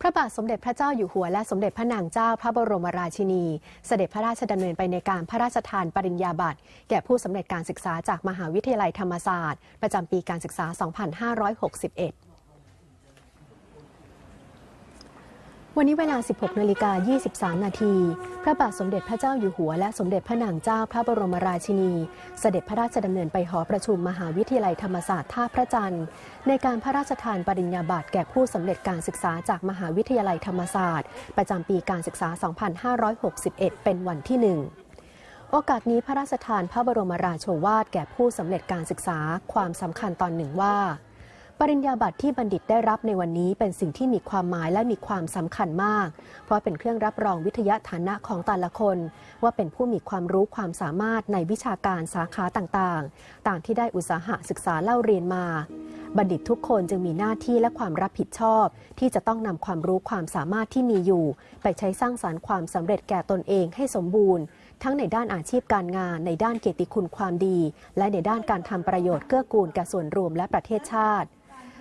พระบาทสมเด็จพระเจ้าอยู่หัวและสมเด็จพระนางเจ้าพระบรมราชินี เสด็จพระราชดำเนินไปในการพระราชทานปริญญาบัตรแก่ผู้สำเร็จการศึกษาจากมหาวิทยาลัยธรรมศาสตร์ ประจำปีการศึกษา 2561 วันนี้เวลา 16นาฬิกา23 นาที พระบาทสมเด็จพระเจ้าอยู่หัวและสมเด็จพระนางเจ้าพระบรมราชินี เสด็จพระราชดำเนินไปหอประชุมมหาวิทยาลัยธรรมศาสตร์ท่าพระจันทร์ ในการพระราชทานปริญญาบัตรแก่ผู้สำเร็จการศึกษาจากมหาวิทยาลัยธรรมศาสตร์ ประจำปีการศึกษา 2561 เป็นวันที่หนึ่งโอกาสนี้พระราชทานพระบรมราโชวาทแก่ผู้สำเร็จการศึกษาความสำคัญตอนหนึ่งว่า ปริญญาบัตรที่บัณฑิตได้รับในวันนี้เป็นสิ่งที่มีความหมายและมีความสำคัญมาก เพราะเป็นเครื่องรับรองวิทยาฐานะของแต่ละคน ว่าเป็นผู้มีความรู้ความสามารถในวิชาการสาขาต่างๆ ต่างที่ได้อุตสาหะศึกษาเล่าเรียนมา บัณฑิตทุกคนจึงมีหน้าที่และความรับผิดชอบ ที่จะต้องนำความรู้ความสามารถที่มีอยู่ ไปใช้สร้างสารรค์ความสำเร็จแก่ตนเองให้สมบูรณ์ ทั้งในด้านอาชีพการงาน ในด้านเกียรติคุณความดี และในด้านการทำประโยชน์เกื้อกูลแก่ส่วนรวมและประเทศชาติ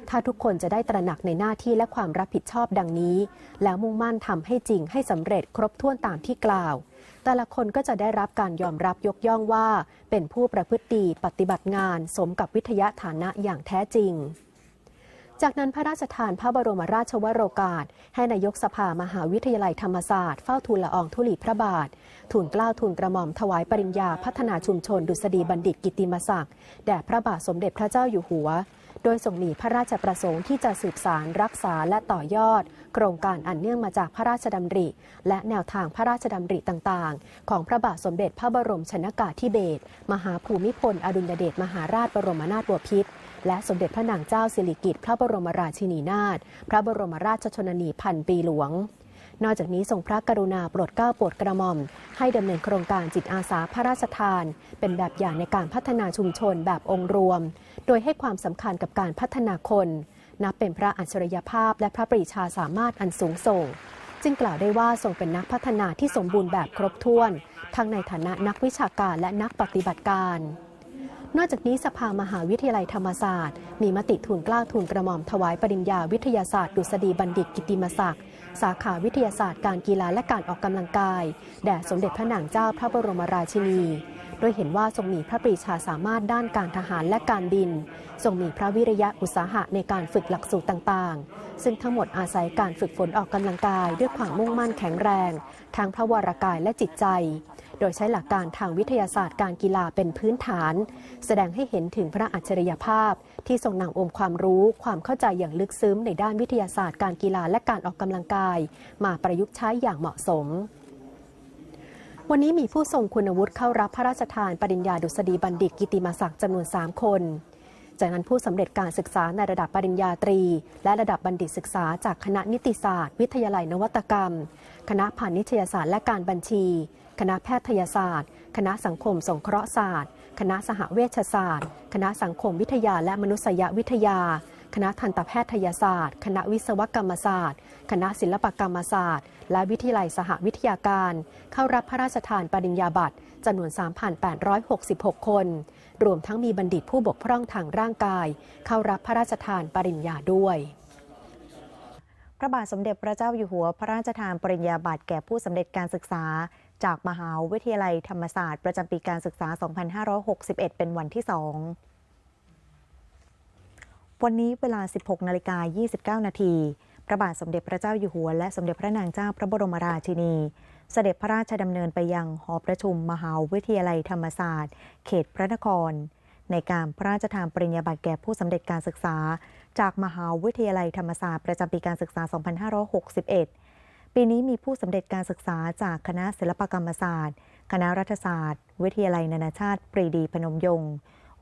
ถ้าทุกคนจะได้ตระหนักในหน้าที่และความรับผิดชอบดังนี้ แล้วมุ่งมั่นทำให้จริงให้สำเร็จครบถ้วนตามที่กล่าว แต่ละคนก็จะได้รับการยอมรับยกย่องว่า เป็นผู้ประพฤติดีปฏิบัติงาน สมกับวิทยาฐานะอย่างแท้จริงจากนั้นพระราชทานพระบรมราชวโรกาส ให้นายกสภามหาวิทยาลัยธรรมศาสตร์เฝ้าทูลละอองธุลีพระบาท ทูลเกล้าทูลกระหม่อมถวายปริญญาพัฒนาชุมชนดุษฎีบัณฑิตกิติมศักดิ์แด่พระบาทสมเด็จพระเจ้าอยู่หัว โดยทรงมีพระราชประสงค์ที่จะสืบสารรักษาและต่อยอด โครงการอันเนื่องมาจากพระราชดำริ และแนวทางพระราชดำริต่างๆ ของพระบาทสมเด็จพระบรมชนากาธิเบศรมหาภูมิพล อดุลยเดชมหาราชบรมนาถบพิตรและสมเด็จพระนางเจ้าสิริกิติ์พระบรมราชินีนาถพระบรมราชชนนีพันปีหลวง นอกจากนี้ทรงพระกรุณาโปรดเกล้าโปรดกระหม่อม ให้ดำเนินโครงการจิตอาสาพระราชทาน เป็นแบบอย่างในการพัฒนาชุมชนแบบองค์รวม โดยให้ความสำคัญกับการพัฒนาคน นับเป็นพระอัจฉริยภาพและพระปรีชาสามารถอันสูงส่ง จึงกล่าวได้ว่าทรงเป็นนักพัฒนาที่สมบูรณ์แบบครบถ้วน ทั้งในฐานะนักวิชาการและนักปฏิบัติการ นอกจากนี้สภามหาวิทยาลัยธรรมศาสตร์ มีมติทูลกล้าทูลกระหม่อมถวายปริญญาวิทยาศาสตร์ดุษฎีบัณฑิตกิติมศักดิ์สาขาวิทยาศาสตร์การกีฬาและการออกกำลังกายแด่สมเด็จพระนางเจ้าพระบรมราชินีโดยเห็นว่าทรงมีพระปรีชาสามารถด้านการทหารและการบิน ทรงมีพระวิริยะอุตสาหะในการฝึกหลักสูตรต่างๆ ซึ่งทั้งหมดอาศัยการฝึกฝนออกกำลังกายด้วยความมุ่งมั่นแข็งแรง ทั้งพระวรากายและจิตใจ โดยใช้หลักการทางวิทยาศาสตร์การกีฬาเป็นพื้นฐาน แสดงให้เห็นถึงพระอัจฉริยภาพ ที่ทรงนำองค์ความรู้ความเข้าใจอย่างลึกซึ้งในด้านวิทยาศาสตร์การกีฬาและการออกกำลังกาย มาประยุกต์ใช้อย่างเหมาะสมวันนี้มีผู้ทรงคุณวุฒิเข้ารับพระราชทานปริญญาดุษฎีบัณฑิตกิติมศักดิ์จำนวน 3 คน จากนั้นผู้สำเร็จการศึกษาในระดับปริญญาตรี และระดับบัณฑิตศึกษาจากคณะนิติศาสตร์ วิทยาลัยนวัตกรรม คณะพาณิชยศาสตร์และการบัญชี คณะแพทยศาสตร์ คณะสังคมสงเคราะห์ศาสตร์ คณะสหเวชศาสตร์ คณะสังคมวิทยาและมนุษยวิทยา คณะทันตแพทยศาสตร์ คณะวิศวกรรมศาสตร์ คณะศิลปกรรมศาสตร์ และวิทยาลัยสหวิทยาการ เข้ารับพระราชทานปริญญาบัตรจำนวน 3,866 คน รวมทั้งมีบัณฑิตผู้บกพร่องทางร่างกาย เข้ารับพระราชทานปริญญาด้วยพระบาทสมเด็จพระเจ้าอยู่หัว พระราชทานปริญญาบัตรแก่ผู้สำเร็จการศึกษา จากมหาวิทยาลัยธรรมศาสตร์ ประจำปีการศึกษา 2561 เป็นวันที่ 2 วันนี้เวลา 16 นาฬิกา 29 นาที พระบาทสมเด็จพระเจ้าอยู่หัว และสมเด็จพระนางเจ้าพระบรมราชินี เสด็จพระราชดำเนินไปยังหอประชุมมหาวิทยาลัยธรรมศาสตร์ เขตพระนคร ในการพระราชทานปริญญาบัตรแก่ผู้สำเร็จการศึกษา จากมหาวิทยาลัยธรรมศาสตร์ประจำปีการศึกษา 2561 ปีนี้มีผู้สำเร็จการศึกษาจากคณะศิลปกรรมศาสตร์ คณะรัฐศาสตร์ วิทยาลัยนานาชาติ ปรีดีพนมยงค์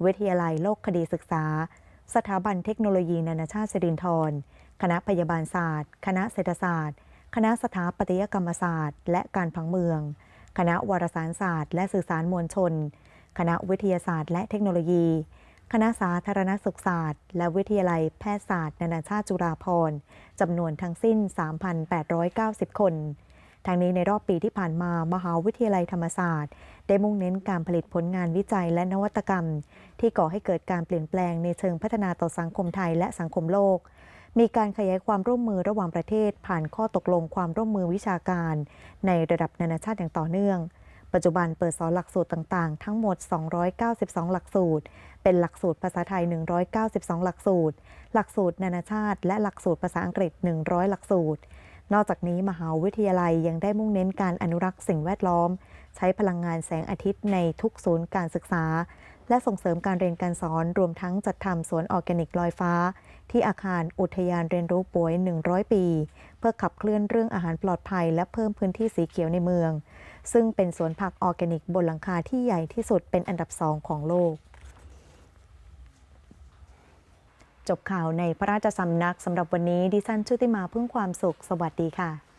วิทยาลัยโลกคดีศึกษา สถาบันเทคโนโลยีนานาชาติสิรินธรคณะพยาบาลศาสตร์ คณะเศรษฐศาสตร์ คณะสถาปัตยกรรมศาสตร์ และการผังเมือง คณะวารสารศาสตร์ และสื่อสารมวลชน คณะวิทยาศาสตร์ และเทคโนโลยี คณะสาธารณสุขศาสตร์ และวิทยาลัยแพทยศาสตร์ นานาชาติจุฬาภรณ์จำนวนทั้งสิ้น 3,890 คนทั้งนี้ในรอบปีที่ผ่านมามหาวิทยาลัยธรรมศาสตร์ ได้มุ่งเน้นการผลิตผลงานวิจัยและนวัตกรรม ที่ก่อให้เกิดการเปลี่ยนแปลงในเชิงพัฒนาต่อสังคมไทยและสังคมโลก มีการขยายความร่วมมือระหว่างประเทศ ผ่านข้อตกลงความร่วมมือวิชาการ ในระดับนานาชาติอย่างต่อเนื่อง ปัจจุบันเปิดสอนหลักสูตรต่างๆ ทั้งหมด 292 หลักสูตร เป็นหลักสูตรภาษาไทย 192 หลักสูตร หลักสูตรนานาชาติ และหลักสูตรภาษาอังกฤษ 100 หลักสูตร นอกจากนี้มหาวิทยาลัยยังได้มุ่งเน้นการอนุรักษ์สิ่งแวดล้อม ใช้พลังงานแสงอาทิตย์ในทุกศูนย์การศึกษา และส่งเสริมการเรียนการสอนรวมทั้งจัดทำสวนออร์แกนิกลอยฟ้า ที่อาคารอุทยานเรียนรู้ป่วย 100 ปี เพื่อขับเคลื่อนเรื่องอาหารปลอดภัย และเพิ่มพื้นที่สีเขียวในเมือง ซึ่งเป็นสวนผักออร์แกนิกบนหลังคาที่ใหญ่ที่สุดเป็นอันดับสองของโลก จบข่าวในพระราชสำนักสำหรับวันนี้ดิฉันชุติมาพึ่งความสุข สวัสดีค่ะ